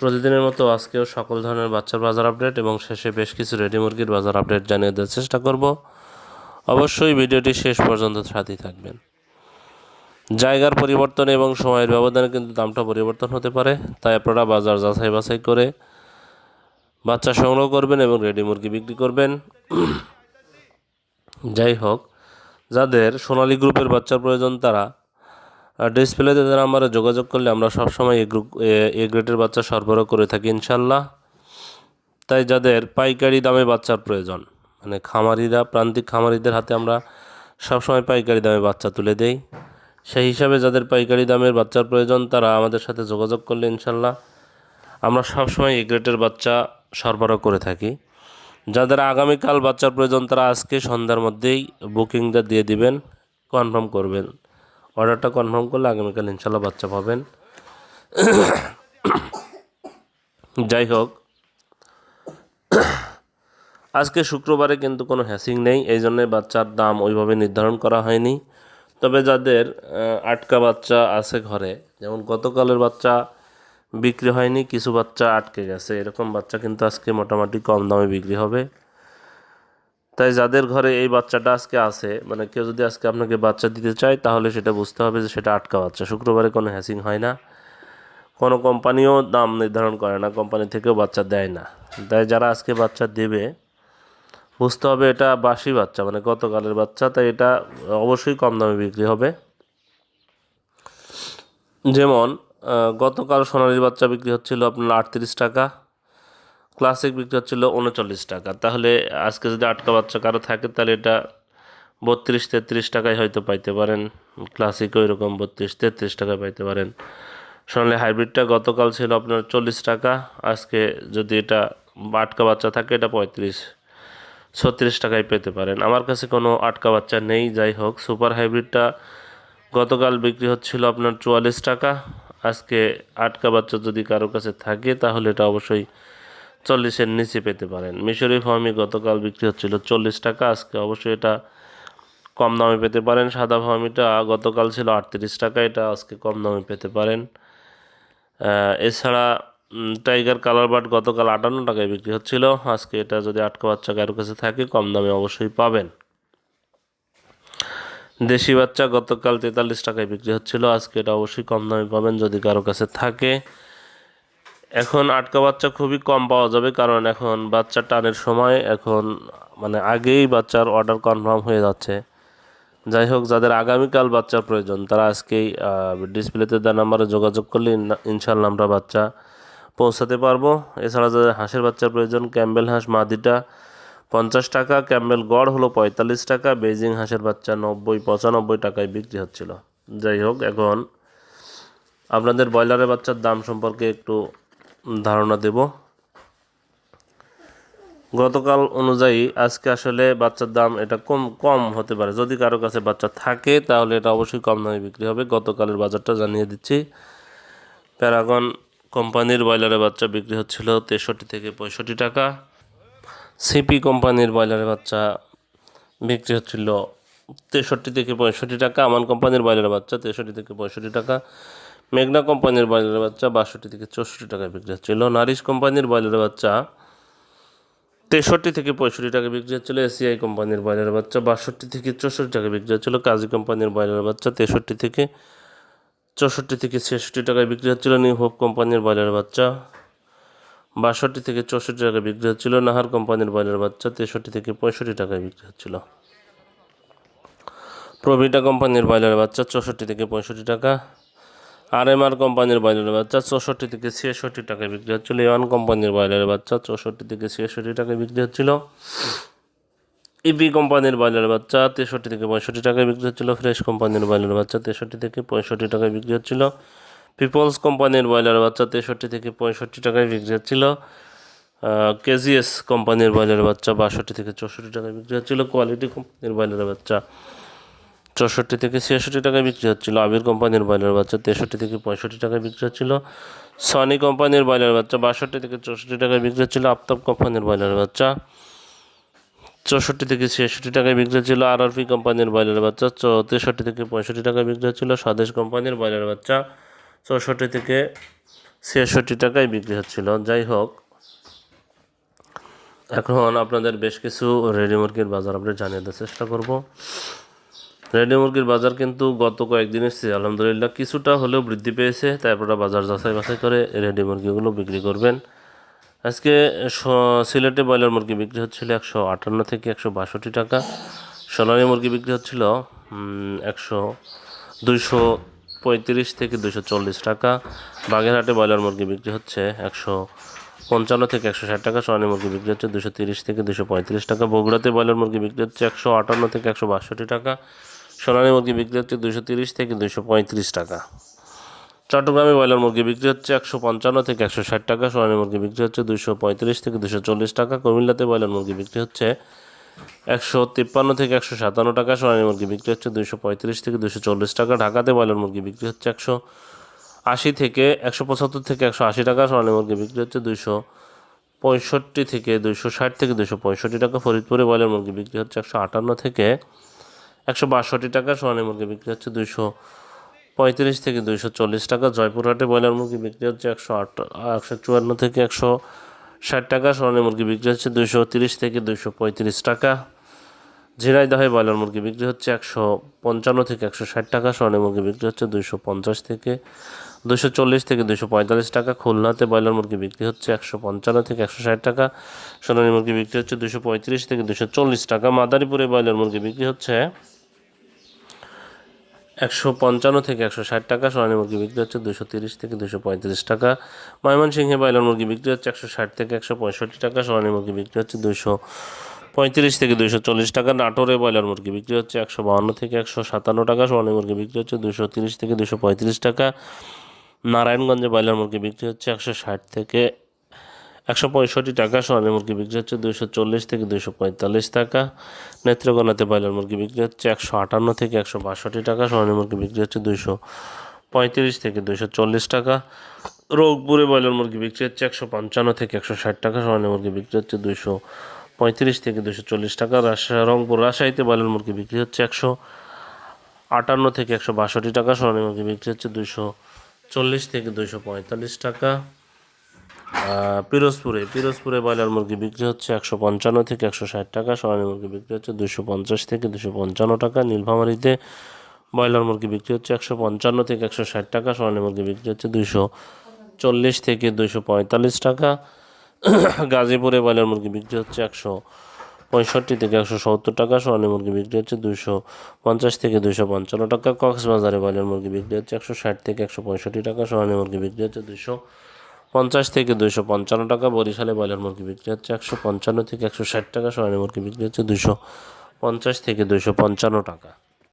প্রতিদিনের মতো আজকেও সকল ধরনের বাচ্চার বাজার আপডেট এবং শেষে বেশ কিছু রেডি মুরগির বাজার আপডেট জানিয়ে দেওয়ার চেষ্টা করব। অবশ্যই ভিডিওটি শেষ পর্যন্ত সাথেই থাকবেন। জায়গার পরিবর্তন এবং সময়ের ব্যবধানে কিন্তু দামটা পরিবর্তন হতে পারে, তাই আপনারা বাজার যাচাই বাছাই করে বাচ্চা সংগ্রহ করবেন এবং রেডি মুরগি বিক্রি করবেন। যাই হোক, যাদের সোনালী গ্রুপের বাচ্চার প্রয়োজন, তারা ডিসপ্লেতে তারা আমরা যোগাযোগ করলে আমরা সবসময় এই গ্রুপ এ গ্রেডের বাচ্চা সরবরাহ করে থাকি ইনশাল্লাহ তাই যাদের পাইকারি দামে বাচ্চার প্রয়োজন মানে খামারিরা, প্রান্তিক খামারিদের হাতে আমরা সবসময় পাইকারি দামে বাচ্চা তুলে দেই। সেই হিসাবে যাদের পাইকারি দামের বাচ্চার প্রয়োজন, তারা আমাদের সাথে যোগাযোগ করলে ইনশাল্লাহ আমরা সবসময় এই গ্রেডের বাচ্চা সরবরাহ করে থাকি। যাদের আগামীকাল বাচ্চার প্রয়োজন, তারা আজকে সন্ধ্যার মধ্যেই বুকিংটা দিয়ে দিবেন, কনফার্ম করবেন। অর্ডারটা কনফার্ম করলে আগামীকাল ইনশাল্লাহ বাচ্চা পাবেন। যাই হোক, আজকে শুক্রবারে কিন্তু কোনো হ্যাসিং নেই, এই জন্যে বাচ্চার দাম ওইভাবে নির্ধারণ করা হয়নি। তবে যাদের আটকা বাচ্চা আছে ঘরে, যেমন গতকালের বাচ্চা বিক্রি হয়নি, কিছু বাচ্চা আটকে গেছে, এরকম বাচ্চা কিন্তু আজকে মোটামুটি কম দামে বিক্রি হবে। তাই যাদের ঘরে এই বাচ্চাটা আজকে আছে মানে কেউ যদি আজকে আপনাকে বাচ্চা দিতে চায়, তাহলে সেটা বুঝতে হবে যে সেটা আটকা বাচ্চা। শুক্রবারে কোনো হ্যাসিং হয় না। কোনো কোম্পানিও দাম নির্ধারণ করে না, কোম্পানি থেকেও বাচ্চা দেয় না। তাই যারা আজকে বাচ্চা দেবে, বুঝতে হবে এটা বাসি বাচ্চা মানে গতকালের বাচ্চা, তাই এটা অবশ্যই কম দামে বিক্রি হবে। যেমন গতকাল সোনালির বাচ্চা বিক্রি হচ্ছিল আপনার আটত্রিশ টাকা। ক্লাসিক বিক্রি হচ্ছিল উনচল্লিশ টাকা। তাহলে আজকে যদি আটকা বাচ্চা কারও থাকে, তাহলে এটা বত্রিশ, তেত্রিশ টাকায় হয়তো পাইতে পারেন। ক্লাসিক ওই রকম বত্রিশ, তেত্রিশ টাকায় পাইতে পারেন। সোনালি হাইব্রিডটা গতকাল ছিল আপনার চল্লিশ টাকা, আজকে যদি এটা আটকা বাচ্চা থাকে, এটা পঁয়ত্রিশ, ছত্রিশ টাকায় পেতে পারেন। আমার কাছে কোনো আটকা বাচ্চা নেই, যাই হোক, সুপার হাইব্রিডটা গতকাল বিক্রি হচ্ছিল আপনার চুয়াল্লিশ টাকা। আজকে আটকা বাচ্চা যদি কারও কাছে থাকে, তাহলে এটা অবশ্যই চল্লিশের নিচে পেতে পারেন। মিশরি ফার্মি গতকাল বিক্রি হচ্ছিল চল্লিশ টাকা। আজকে অবশ্যই এটা কম দামে পেতে পারেন। সাদা ফার্মিটা গতকাল ছিল আটত্রিশ টাকা, এটা আজকে কম দামে পেতে পারেন। এছাড়া টাইগার কালার বাট গতকাল আটান্ন টাকায় বিক্রি হচ্ছিল। আজকে এটা যদি আটকা বাচ্চা কারোর কাছে থাকে, কম দামে অবশ্যই পাবেন। দেশি বাচ্চা গতকাল তেতাল্লিশ টাকায় বিক্রি হচ্ছিল। আজকে এটা অবশ্যই কম দামে পাবেন যদি কারও কাছে থাকে। এখন আটকা বাচ্চা খুবই কম পাওয়া যাবে, কারণ এখন বাচ্চা টানের সময় এখন মানে আগেই বাচ্চার অর্ডার কনফার্ম হয়ে যাচ্ছে। যাই হোক, যাদের আগামীকাল বাচ্চার প্রয়োজন, তারা আজকেই ডিসপ্লেতে দেওয়া নাম্বারে যোগাযোগ করলে ইন- ইনশাল্লাহ আমরা বাচ্চা পৌঁছাতে পারব। এছাড়া যাদের হাঁসের বাচ্চার প্রয়োজন, ক্যাম্বেল হাঁস মাদিটা পঞ্চাশ টাকা, ক্যাম্বেল গড় হলো পঁয়তাল্লিশ টাকা বেজিং হাঁসের বাচ্চা নব্বই, পঁচানব্বই টাকায় বিক্রি হচ্ছিল। যাই হোক, এখন আপনাদের ব্রয়লারের বাচ্চার দাম সম্পর্কে একটু ধারণা দেব। গতকাল অনুযায়ী আজকে আসলে বাচ্চার দাম এটা কম কম হতে পারে। যদি কারও কাছে বাচ্চা থাকে, তাহলে এটা অবশ্যই কম দামে বিক্রি হবে। গতকালের বাজারটা জানিয়ে দিচ্ছি। প্যারাগন কোম্পানির ব্রয়লারের বাচ্চা বিক্রি হচ্ছিল তেষট্টি থেকে পঁয়ষট্টি টাকা। সিপি কোম্পানির ব্রয়লারের বাচ্চা বিক্রি হচ্ছিল তেষট্টি থেকে পঁয়ষট্টি টাকা। আমান কোম্পানির ব্রয়লারের বাচ্চা তেষট্টি থেকে পঁয়ষট্টি টাকা। মেঘনা কোম্পানির ব্রয়লারের বাচ্চা বাষট্টি থেকে চৌষট্টি টাকায় বিক্রি হচ্ছিল। নারিশ কোম্পানির ব্রয়লারের বাচ্চা তেষট্টি থেকে পঁয়ষট্টি টাকা বিক্রি হচ্ছিল। এসিআই কোম্পানির ব্রয়লারের বাচ্চা বাষট্টি থেকে চৌষট্টি টাকা বিক্রি হচ্ছিল। কাজী কোম্পানির ব্রয়লারের বাচ্চা তেষট্টি থেকে চৌষট্টি থেকে ছেষট্টি টাকায় বিক্রি হচ্ছিল। নিউ হোপ কোম্পানির ব্রয়লারের বাচ্চা বাষট্টি থেকে চৌষট্টি টাকায় বিক্রি হচ্ছিল। নাহার কোম্পানির ব্রয়লার বাচ্চা তেষট্টি থেকে পঁয়ষট্টি টাকায় বিক্রি হচ্ছিল। প্রভিটা কোম্পানির ব্রয়লার বাচ্চা চৌষট্টি থেকে পঁয়ষট্টি টাকা। আর এম আর কোম্পানির ব্রয়লার বাচ্চা চৌষট্টি থেকে ছিয়াষট্টি টাকায় বিক্রি হচ্ছিল। এওয়ান কোম্পানির ব্রয়লার বাচ্চা চৌষট্টি থেকে ছিয়াষট্টি টাকায় বিক্রি হচ্ছিল। ইপি কোম্পানির ব্রয়লার বাচ্চা তেষট্টি থেকে পঁয়ষট্টি টাকায় বিক্রি হচ্ছিল। ফ্রেশ কোম্পানির ব্রয়লার বাচ্চা তেষট্টি থেকে পঁয়ষট্টি টাকায় বিক্রি হচ্ছিল। পিপলস কোম্পানির ব্রয়লার বাচ্চা তেষট্টি থেকে পঁয়ষট্টি টাকায় বিক্রি হচ্ছিল। কেজিএস কোম্পানির ব্রয়লার বাচ্চা বাষট্টি থেকে চৌষট্টি টাকায় বিক্রি হচ্ছিল। কোয়ালিটি কোম্পানির ব্রয়লার বাচ্চা চৌষট্টি থেকে ছিয়াষট্টি টাকায় বিক্রি হচ্ছিল। আবির কোম্পানির ব্রয়লার বাচ্চা তেষট্টি থেকে পঁয়ষট্টি টাকায় বিক্রি হচ্ছিল। সনি কোম্পানির ব্রয়লার বাচ্চা বাষট্টি থেকে চৌষট্টি টাকায় বিক্রি হচ্ছিল। আফতাব কোম্পানির ব্রয়লার বাচ্চা চৌষট্টি থেকে ছিয়াষট্টি টাকায় বিক্রি হচ্ছিল। আর আর পি কোম্পানির ব্রয়লার বাচ্চা তেষট্টি থেকে পঁয়ষট্টি টাকায় বিক্রি হচ্ছিল। স্বদেশ কোম্পানির ব্রয়লার বাচ্চা চৌষট্টি থেকে ছিয়াষট্টি টাকায় বিক্রি হচ্ছিল। যাই হোক, এখন আপনাদের বেশ কিছু রেডি মুরগির বাজার আপনি জানিয়ে দেওয়ার চেষ্টা করব। রেডি মুরগির বাজার কিন্তু গত কয়েকদিনের চেয়ে আলহামদুলিল্লাহ, কিছুটা হলেও বৃদ্ধি পেয়েছে। তারপরে বাজার যাচাই বাছাই করে রেডি মুরগিগুলো বিক্রি করবেন। আজকে সিলেটে ব্রয়লার মুরগি বিক্রি হচ্ছিল একশো আটান্ন থেকে একশো বাষট্টি টাকা। সোনালি মুরগি বিক্রি হচ্ছিল একশো দুইশো পঁয়ত্রিশ থেকে দুশো চল্লিশ টাকা। বাগেরহাটে ব্রয়লার মুরগি বিক্রি হচ্ছে একশো পঞ্চান্ন থেকে একশো ষাট টাকা। সোনালী মুরগি বিক্রি হচ্ছে দুশো তিরিশ থেকে দুশো পঁয়ত্রিশ টাকা। বগুড়াতে ব্রয়লার মুরগি বিক্রি হচ্ছে একশো আটান্ন থেকে একশো বাষট্টি টাকা। সোনালী মুরগি বিক্রি হচ্ছে দুশো তিরিশ থেকে দুশো পঁয়ত্রিশ টাকা। চট্টগ্রামে ব্রয়লার মুরগি বিক্রি হচ্ছে একশো পঞ্চান্ন থেকে একশো ষাট টাকা, সোনালী মুরগি বিক্রি হচ্ছে দুশো পঁয়ত্রিশ থেকে দুশো চল্লিশ টাকা, কুমিল্লাতে ব্রয়লার মুরগি বিক্রি হচ্ছে একশো তিপ্পান্ন থেকে একশো সাতান্ন টাকা, সোনালী মুরগি বিক্রি হচ্ছে দুশো পঁয়ত্রিশ থেকে দুশো চল্লিশ টাকা, ঢাকাতে ব্রয়লার মুরগি বিক্রি হচ্ছে একশো আশি থেকে একশো পঁচাত্তর থেকে একশো আশি টাকা, সোনালী মুরগি বিক্রি হচ্ছে দুশো পঁয়ষট্টি থেকে দুশো ষাট থেকে দুশো পঁয়ষট্টি টাকা, ফরিদপুরে ব্রয়লার মুরগি বিক্রি হচ্ছে একশো আটান্ন থেকে একশো বাষট্টি টাকা সোনালী মুরগি বিক্রি হচ্ছে দুশো পঁয়ত্রিশ থেকে দুইশো চল্লিশ টাকা। জয়পুরহাটে ব্রয়লার মুরগি বিক্রি হচ্ছে একশো আট, একশো চুয়ান্ন থেকে একশো ষাট টাকা। সোনালী মুরগি বিক্রি হচ্ছে দুইশো তিরিশ থেকে দুইশো পঁয়ত্রিশ টাকা। ঝিনাইদহে ব্রয়লার মুরগি বিক্রি হচ্ছে একশো পঞ্চান্ন থেকে একশো ষাট টাকা। সোনালী মুরগি বিক্রি হচ্ছে দুইশো পঞ্চাশ থেকে দুশো চল্লিশ থেকে দুশো পঁয়তাল্লিশ টাকা। খুলনাতে ব্রয়লার মুরগি বিক্রি হচ্ছে একশো পঞ্চান্ন থেকে একশো ষাট টাকা। সোনালী মুরগি বিক্রি হচ্ছে দুশো পঁয়ত্রিশ থেকে দুশো চল্লিশ টাকা। মাদারীপুরে ব্রয়লার মুরগি বিক্রি হচ্ছে একশো পঞ্চান্ন থেকে একশো ষাট টাকা, সোনালী মুরগি বিক্রি হচ্ছে দুশো তিরিশ থেকে দুশো পঁয়ত্রিশ টাকা। ময়মনসিংহে ব্রয়লার মুরগি বিক্রি হচ্ছে একশো ষাট থেকে একশো পঁয়ষট্টি টাকা, সোনালী মুরগি বিক্রি হচ্ছে দুশো পঁয়ত্রিশ থেকে দুশো চল্লিশ টাকা। নাটোরে ব্রয়লার মুরগি বিক্রি হচ্ছে একশো বাহান্ন থেকে একশো সাতান্ন টাকা, সোনালী মুরগি বিক্রি হচ্ছে দুশো তিরিশ থেকে দুশো পঁয়ত্রিশ টাকা। নারায়ণগঞ্জে ব্রয়লার মুরগি বিক্রি হচ্ছে একশো ষাট থেকে একশো পঁয়ষট্টি টাকা সোনালী মুরগি বিক্রি হচ্ছে দুশো চল্লিশ থেকে দুশো পঁয়তাল্লিশ টাকা। নেত্রকোনাতে ব্রয়লার মুরগি বিক্রি হচ্ছে একশো আটান্ন থেকে একশো বাষট্টি টাকা, সোনালী মুরগি বিক্রি হচ্ছে দুশো পঁয়ত্রিশ থেকে দুশো চল্লিশ টাকা। রোগপুরে ব্রয়লার মুরগি বিক্রি হচ্ছে একশো পঞ্চান্ন থেকে একশো ষাট টাকা, সোনালী মুরগি বিক্রি হচ্ছে দুশো পঁয়ত্রিশ থেকে দুশো চল্লিশ টাকা। রাজশাহী রংপুর রাজশাহীতে ব্রয়লার মুরগি বিক্রি হচ্ছে একশো আটান্ন থেকে একশো বাষট্টি টাকা, সোনালী মুরগি বিক্রি হচ্ছে দুশো চল্লিশ থেকে দুশো পঁয়তাল্লিশ টাকা। পিরোজপুরে পিরোজপুরে ব্রয়লার মুরগি বিক্রি হচ্ছে একশো পঞ্চান্ন থেকে একশো ষাট টাকা, সোনালী মুরগি বিক্রি হচ্ছে দুশো পঞ্চাশ থেকে দুশো পঞ্চান্ন টাকা, নীলফামারিতে ব্রয়লার মুরগি বিক্রি হচ্ছে একশো পঞ্চান্ন থেকে একশো ষাট টাকা, সোনালী মুরগি বিক্রি হচ্ছে দুশো চল্লিশ থেকে দুশো পঁয়তাল্লিশ টাকা। গাজীপুরে ব্রয়লার মুরগি বিক্রি হচ্ছে একশো পঁয়ষট্টি থেকে একশো সত্তর টাকা, সোনালী মুরগি বিক্রি হচ্ছে দুশো পঞ্চাশ থেকে দুশো পঞ্চান্ন টাকা। কক্সবাজারে ব্রয়লার মুরগি বিক্রি হচ্ছে একশো ষাট থেকে একশো পঁয়ষট্টি টাকা, সোনালী মুরগি বিক্রি হচ্ছে দুশো পঞ্চাশ থেকে দুশো পঞ্চান্ন টাকা বরিশালে ব্রয়লার মুরগি বিক্রি হচ্ছে একশো পঞ্চান্ন থেকে একশো ষাট টাকা, সোনালী মুরগি বিক্রি হচ্ছে দুশো পঞ্চাশ থেকে দুশো পঞ্চান্ন টাকা।